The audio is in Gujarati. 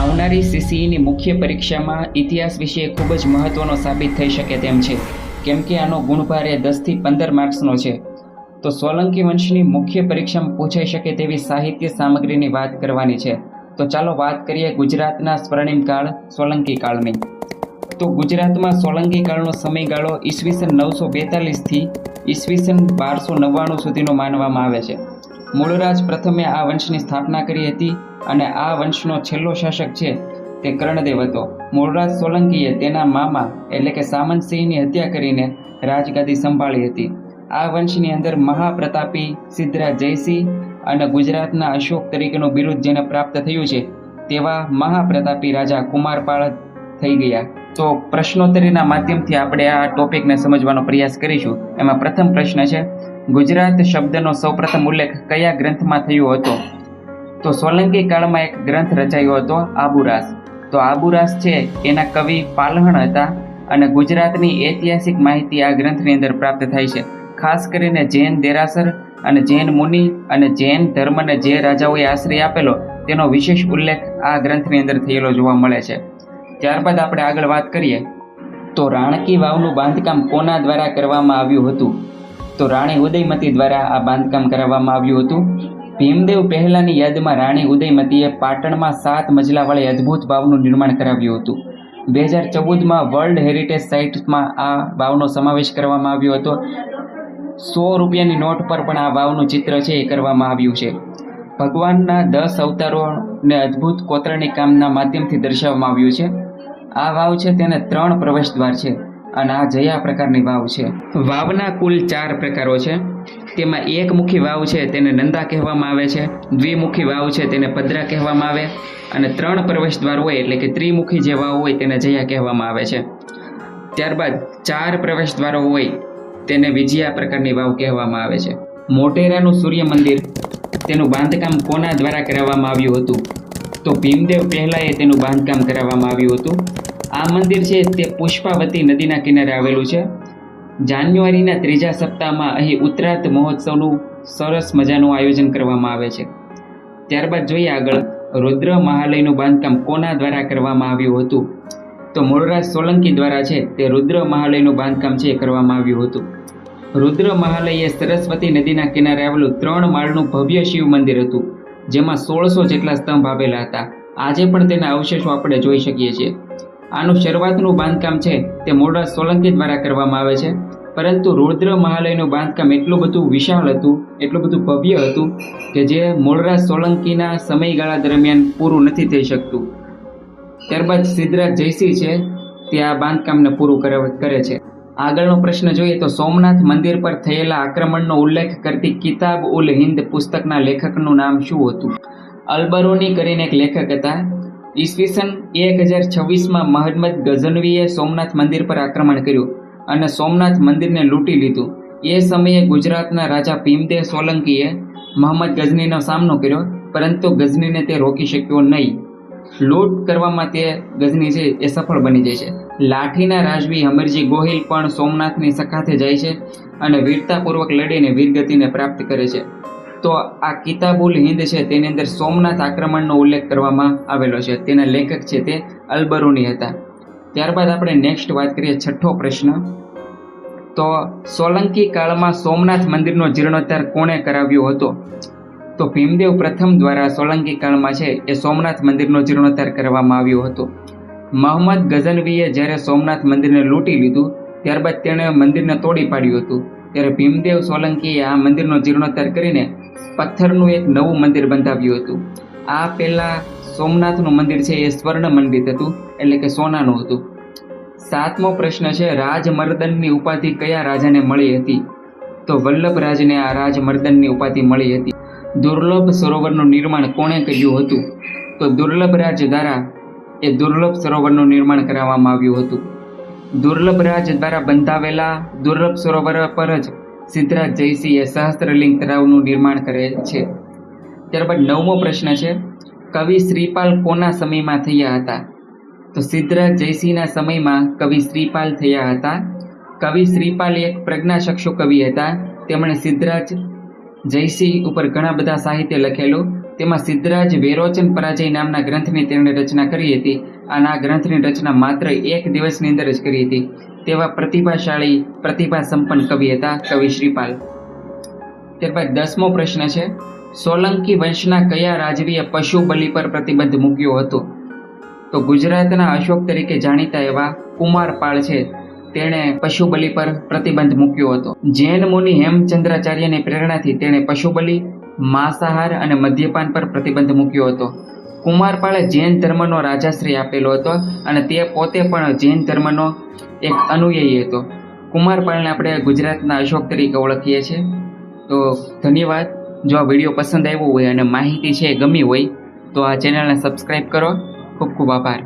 આવનારી સીસીઈની મુખ્ય પરીક્ષામાં ઇતિહાસ વિષય ખૂબ જ મહત્વનો સાબિત થઈ શકે તેમ છે. કેમ કે આનો ગુણભાર એ દસથી પંદર માર્ક્સનો છે. તો સોલંકી વંશની મુખ્ય પરીક્ષામાં પૂછાઈ શકે તેવી સાહિત્ય સામગ્રીની વાત કરવાની છે. તો ચાલો વાત કરીએ ગુજરાતના સ્વર્ણિમ કાળ, સોલંકી કાળની. તો ગુજરાતમાં સોલંકી કાળનો સમયગાળો ઈસવીસન નવસો બેતાલીસથી ઈસવીસન બારસો નવ્વાણું સુધીનો માનવામાં આવે છે. મૂળરાજ પ્રથમે આ વંશની સ્થાપના કરી હતી. અને આ વંશનો છેલ્લો શાસક છે તે કર્ણદેવ હતો. મૂળરાજ સોલંકીએ તેના મામા એટલે કે સામંતસિંહની હત્યા કરીને રાજગાદી સંભાળી હતી. આ વંશની અંદર મહાપ્રતાપી સિદ્ધરાજ જયસિંહ અને ગુજરાતના અશોક તરીકેનું બિરુદ જેને પ્રાપ્ત થયું છે તેવા મહાપ્રતાપી રાજા કુમારપાળ થઈ ગયા. તો પ્રશ્નોત્તરીના માધ્યમથી આપણે આ ટોપિકને સમજવાનો પ્રયાસ કરીશું. એમાં પ્રથમ પ્રશ્ન છે, ગુજરાત શબ્દનો સૌપ્રથમ ઉલ્લેખ કયા ગ્રંથમાં થયો હતો? તો સોલંકી કાળમાં એક ગ્રંથ રચાયો હતો, આબુરાસ. તો આબુરાસ છે એના કવિ પાલહણ હતા અને ગુજરાતની ઐતિહાસિક માહિતી આ ગ્રંથની અંદર પ્રાપ્ત થાય છે. ખાસ કરીને જૈન દેરાસર અને જૈન મુનિ અને જૈન ધર્મને જે રાજાઓએ આશ્રય આપેલો, તેનો વિશેષ ઉલ્લેખ આ ગ્રંથની અંદર થયેલો જોવા મળે છે. ત્યારબાદ આપણે આગળ વાત કરીએ. તો રાણકી વાવનું બાંધકામ કોના દ્વારા કરવામાં આવ્યું હતું? તો રાણી ઉદયમતી દ્વારા આ બાંધકામ કરાવવામાં આવ્યું હતું? ભીમદેવ પહેલાની યાદમાં રાણી ઉદયમતીએ પાટણમાં સાત મજલાવાળી અદ્ભુત વાવનું નિર્માણ કરાવ્યું હતું. બે હજાર ચૌદમાં વર્લ્ડ હેરિટેજ સાઇટ્સમાં આ વાવનો સમાવેશ કરવામાં આવ્યો હતો. સો રૂપિયાની નોટ પર પણ આ વાવનું ચિત્ર છે એ કરવામાં આવ્યું છે. ભગવાનના દસ અવતારોને અદ્ભુત કોતરણી કામના માધ્યમથી દર્શાવવામાં આવ્યું છે. આ વાવ છે તેને ત્રણ પ્રવેશ દ્વાર છે. અને આ જયા પ્રકારની વાવ છે. વાવના કુલ ચાર પ્રકારો છે. તેમાં એકમુખી વાવ છે, તેને નંદા કહેવામાં આવે છે. દ્વિમુખી વાવ છે, તેને પદ્રા કહેવામાં આવે. અને ત્રણ પ્રવેશ દ્વાર હોય એટલે કે ત્રિમુખી જે વાવ હોય તેને જયા કહેવામાં આવે છે. ત્યારબાદ ચાર પ્રવેશ દ્વારો હોય તેને વિજયા પ્રકારની વાવ કહેવામાં આવે છે. મોટેરાનું સૂર્ય મંદિર, તેનું બાંધકામ કોના દ્વારા કરાવવામાં આવ્યું હતું? તો ભીમદેવ પહેલાંએ તેનું બાંધકામ કરાવવામાં આવ્યું હતું. આ મંદિર છે તે પુષ્પાવતી નદીના કિનારે આવેલું છે. જાન્યુઆરીના ત્રીજા સપ્તાહમાં અહીં ઉત્તરાર્ધ મહોત્સવનું સરસ મજાનું આયોજન કરવામાં આવે છે. ત્યારબાદ જોઈએ આગળ, રુદ્ર મહાલયનું બાંધકામ કોના દ્વારા કરવામાં આવ્યું હતું? તો મૂળરાજ સોલંકી દ્વારા છે તે રુદ્ર મહાલયનું બાંધકામ છે કરવામાં આવ્યું હતું. રુદ્ર મહાલય એ સરસ્વતી નદીના કિનારે આવેલું ત્રણ માળનું ભવ્ય શિવ મંદિર હતું, જેમાં સોળસો જેટલા સ્તંભ આવેલા હતા. આજે પણ તેના અવશેષો આપણે જોઈ શકીએ છીએ. આનું શરૂઆતનું બાંધકામ છે તે મોડા સોલંકી દ્વારા કરવામાં આવે છે. પરંતુ રુદ્ર મહાલયનું બાંધકામ એટલું બધું વિશાળ હતું, એટલું બધું ભવ્ય હતું કે જે મૂળરાજ સોલંકીના સમયગાળા દરમિયાન પૂરું નથી થઈ શકતું. ત્યારબાદ સિદ્ધરાજ જયસિંહ છે તે આ બાંધકામને પૂરું કરે- છે. આગળનો પ્રશ્ન જોઈએ તો સોમનાથ મંદિર પર થયેલા આક્રમણનો ઉલ્લેખ કરતી કિતાબ ઉલ હિન્દ પુસ્તકના લેખકનું નામ શું હતું? અલબરોની કરીને એક લેખક હતા ઈસવીસન એક હજાર છવ્વીસમાં મહમ્મદ ગઝનવીએ સોમનાથ મંદિર પર આક્રમણ કર્યું અને સોમનાથ મંદિરને લૂંટી લીધું. એ સમયે ગુજરાતના રાજા ભીમદેવ સોલંકીએ મોહમ્મદ ગઝનીનો સામનો કર્યો, પરંતુ ગઝનીને તે રોકી શક્યો નહીં. લૂંટ કરવામાં તે ગઝની છે એ સફળ બની જાય છે. લાઠીના રાજવી અમરજી ગોહિલ પણ સોમનાથની સખાથે જાય છે અને વીરતાપૂર્વક લડીને વીરગતિને પ્રાપ્ત કરે છે. તો આ કિતાબુલ હિંદ છે, તેની અંદર સોમનાથ આક્રમણનો ઉલ્લેખ કરવામાં આવેલો છે. તેના લેખક છે તે અલબરુની હતા. ત્યારબાદ આપણે નેક્સ્ટ વાત કરીએ, છઠ્ઠો પ્રશ્ન. તો સોલંકી કાળમાં સોમનાથ મંદિરનો જીર્ણોદ્ધાર કોણે કરાવ્યો હતો? તો ભીમદેવ પ્રથમ દ્વારા સોલંકી કાળમાં છે, એ સોમનાથ મંદિરનો જીર્ણોદ્ધાર કરવામાં આવ્યો હતો. મોહમ્મદ ગઝનવીએ જ્યારે સોમનાથ મંદિરને લૂંટી લીધું, ત્યારબાદ તેણે મંદિરને તોડી પાડ્યું હતું. ત્યારે ભીમદેવ સોલંકીએ આ મંદિરનો જીર્ણોદ્ધાર કરીને પથ્થરનું એક નવું મંદિર બંધાવ્યું હતું. આ પહેલાં સોમનાથનું મંદિર છે, એ સ્વર્ણ મંડિત હતું, એટલે કે સોનાનું હતું. સાતમો પ્રશ્ન છે, રાજમર્દનની ઉપાધિ કયા રાજાને મળી હતી? તો વલ્લભરાજને આ રાજમર્દનની ઉપાધિ મળી હતી. દુર્લભ સરોવરનું નિર્માણ કોણે કર્યું હતું? તો દુર્લભરાજ દ્વારા એ દુર્લભ સરોવરનું નિર્માણ કરાવવામાં આવ્યું હતું. દુર્લભરાજ દ્વારા બંધાવેલા દુર્લભ સરોવર પર જ સિદ્ધરાજ જયસિંહે સહસ્ત્રલિંગ તળાવનું નિર્માણ કરે છે. ત્યારબાદ નવમો પ્રશ્ન છે, કવિ શ્રીપાલ કોના સમયમાં થયા હતા? તો સિદ્ધરાજ જયસિંહના સમયમાં કવિ શ્રીપાલ થયા હતા. કવિ શ્રીપાલ એક પ્રજ્ઞાચક્ષુ કવિ હતા. તેમણે સિદ્ધરાજ જયસિંહ ઉપર ઘણા બધા સાહિત્ય લખેલું. તેમાં સિદ્ધરાજ વેરોચન પરાજય નામના ગ્રંથની તેમણે રચના કરી હતી. અને આ ગ્રંથની રચના માત્ર એક દિવસની અંદર જ કરી હતી. તેવા પ્રતિભાશાળી પ્રતિભા સંપન્ન કવિ હતા, કવિ શ્રીપાલ. ત્યારબાદ દસમો પ્રશ્ન છે, સોલંકી વંશના કયા રાજવીએ પશુ બલિ પર પ્રતિબંધ મૂક્યો હતો? તો ગુજરાતના અશોક તરીકે જાણીતા એવા કુમારપાળ છે, તેણે પશુ બલિ પર પ્રતિબંધ મૂક્યો હતો. જૈન મુનિ હેમચંદ્રાચાર્યની પ્રેરણાથી તેણે પશુ બલિ માંસાહાર અને મદ્યપાન પર પ્રતિબંધ મૂક્યો હતો. કુમારપાળે જૈન ધર્મનો રાજાશ્રી આપેલો હતો અને તે પોતે પણ જૈન ધર્મનો એક અનુયાયી હતો. કુમારપાળને આપણે ગુજરાતના અશોક તરીકે ઓળખીએ છીએ. તો ધન્યવાદ. જો આ વીડિયો પસંદ આવ્યો હોય અને માહિતી છે ગમી હોય, તો આ ચેનલને સબસ્ક્રાઈબ કરો. ખૂબ ખૂબ આભાર.